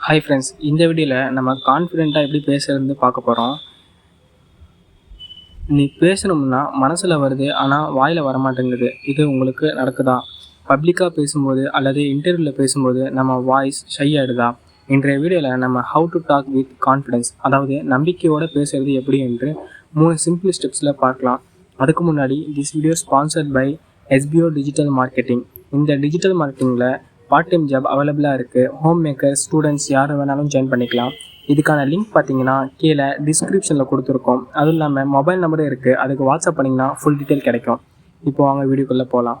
Hi friends இந்த வீடியோவில் நம்ம கான்ஃபிடெண்ட்டாக எப்படி பேசுகிறது பார்க்க போகிறோம் நீ பேசணும்னா மனசில் வருது ஆனால் வாயில் வரமாட்டேங்குது. இது உங்களுக்கு நடக்குதா? பப்ளிக்காக பேசும்போது அல்லது இன்டர்வியூவில் பேசும்போது நம்ம வாய்ஸ் ஷை ஆகிடுதா இன்றைய வீடியோவில் நம்ம how to talk with confidence அதாவது நம்பிக்கையோடு பேசுகிறது எப்படி என்று மூணு சிம்பிள் ஸ்டெப்ஸில் பார்க்கலாம். அதுக்கு முன்னாடி this video sponsored by SPO digital marketing இந்த டிஜிட்டல் மார்க்கெட்டிங்கில் பார்ட் டைம் ஜாப் அவைலபிளாக இருக்குது ஹோம் மேக்கர் ஸ்டூடெண்ட்ஸ் யார் வேணாலும் ஜாயின் பண்ணிக்கலாம். இதுக்கான லிங்க் பார்த்தீங்கன்னா கீழே டிஸ்கிரிப்ஷனில் கொடுத்துருக்கோம். அதுவும் இல்லாமல் மொபைல் நம்பரும் இருக்குது அதுக்கு வாட்ஸ்அப் பண்ணிங்கன்னா ஃபுல் டீட்டெயில் கிடைக்கும். இப்போ வாங்க வீடியோக்குள்ளே போகலாம்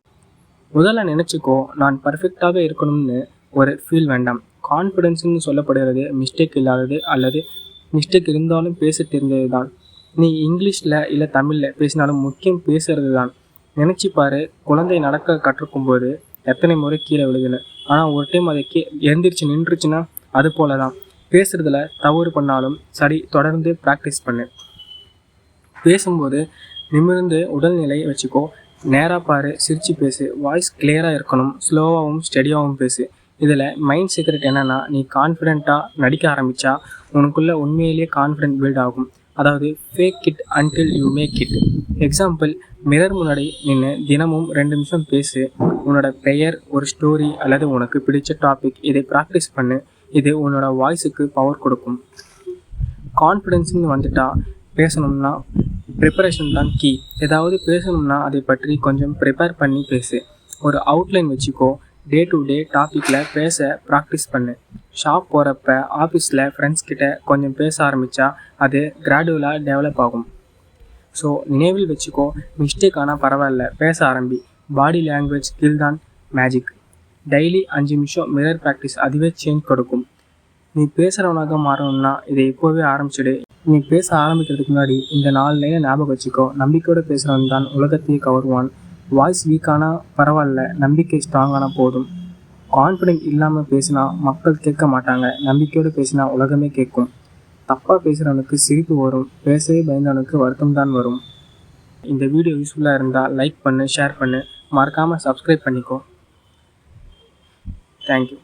முதல்ல நினச்சிக்கோ நான் பர்ஃபெக்டாகவே இருக்கணும்னு ஒரு ஃபீல் வேண்டாம். கான்ஃபிடென்ஸ்னு சொல்லப்படுகிறது மிஸ்டேக் இல்லாதது அல்லது மிஸ்டேக் இருந்தாலும் பேச தெரிந்தது தான் நீ இங்கிலீஷில் இல்லை தமிழில் பேசினாலும் முக்கியம் பேசுறது தான் நினச்சி பாரு குழந்தை நடக்க கற்றுக்கும் போது எத்தனை முறை கீழே விழுதுன்னு. ஆனால் ஒரு டைம் அதை கீ எழுந்திரிச்சு நின்றுச்சுன்னா அது போல தான் பேசுகிறதுல தவறு பண்ணாலும் சரி தொடர்ந்து ப்ராக்டிஸ் பண்ணு. பேசும்போது நிமிர்ந்து உடல்நிலையை வச்சுக்கோ. நேராக பாரு சிரித்து பேசு. வாய்ஸ் கிளியராக இருக்கணும். ஸ்லோவாகவும் ஸ்டெடியாகவும் பேசு. இதில் மைண்ட் சீக்ரெட் என்னென்னா நீ கான்ஃபிடெண்ட்டாக நடிக்க ஆரம்பித்தா உனக்குள்ளே உண்மையிலேயே கான்ஃபிடென்ட் பில்ட் ஆகும். அதாவது fake it until you make it example mirror முன்னாடி நின்று தினமும் ரெண்டு நிமிஷம் பேசு. உன்னோட பெயர் ஒரு ஸ்டோரி அல்லது உனக்கு பிடிச்ச டாபிக் இதை ப்ராக்டிஸ் பண்ணு. இது உன்னோட வாய்ஸுக்கு பவர் கொடுக்கும். கான்ஃபிடென்ஸுன்னு வந்துட்டால் பேசணும்னா ப்ரிப்பரேஷன் தான் கீ ஏதாவது பேசணும்னா அதை பற்றி கொஞ்சம் ப்ரிப்பேர் பண்ணி பேசு. ஒரு அவுட்லைன் வச்சுக்கோ. டே டு டே டாப்பிக்கில் பேச ப்ராக்டிஸ் பண்ணு. ஷாப் போகிறப்ப ஆஃபீஸில் ஃப்ரெண்ட்ஸ் கிட்ட கொஞ்சம் பேச ஆரம்பித்தா அது கிராடுவலாக டெவலப் ஆகும். ஸோ நினைவில் வச்சுக்கோ. மிஸ்டேக் ஆனால் பரவாயில்ல. பேச ஆரம்பி. பாடி லாங்குவேஜ் ஸ்கில் தான் மேஜிக் டெய்லி அஞ்சு நிமிஷம் மிரர் ப்ராக்டிஸ் அதுவே சேஞ்ச் கொடுக்கும். நீ பேசுகிறவனாக மாறணும்னா இதை இப்போவே ஆரம்பிச்சுடு. நீ பேச ஆரம்பிக்கிறதுக்கு முன்னாடி இந்த நாலு லைனை ஞாபகம் வச்சுக்கோ. நம்பிக்கையோடு பேசுகிறவன் தான் உலகத்தையே கவருவான். வாய்ஸ் வீக்கானா பரவாயில்ல. நம்பிக்கை ஸ்ட்ராங்கானால் போதும். கான்ஃபிடென்ட் இல்லாமல் பேசினா மக்கள் கேட்க மாட்டாங்க. நம்பிக்கையோடு பேசினா உலகமே கேட்கும். தப்பாக பேசுகிறவனுக்கு சிரிப்பு வரும். பேசவே பயந்தவனுக்கு வருத்தம் தான் வரும். இந்த வீடியோ யூஸ்ஃபுல்லாக இருந்தால் லைக் பண்ணு ஷேர் பண்ணு. மறக்காமல் சப்ஸ்கிரைப் பண்ணிக்கோ. தேங்க்யூ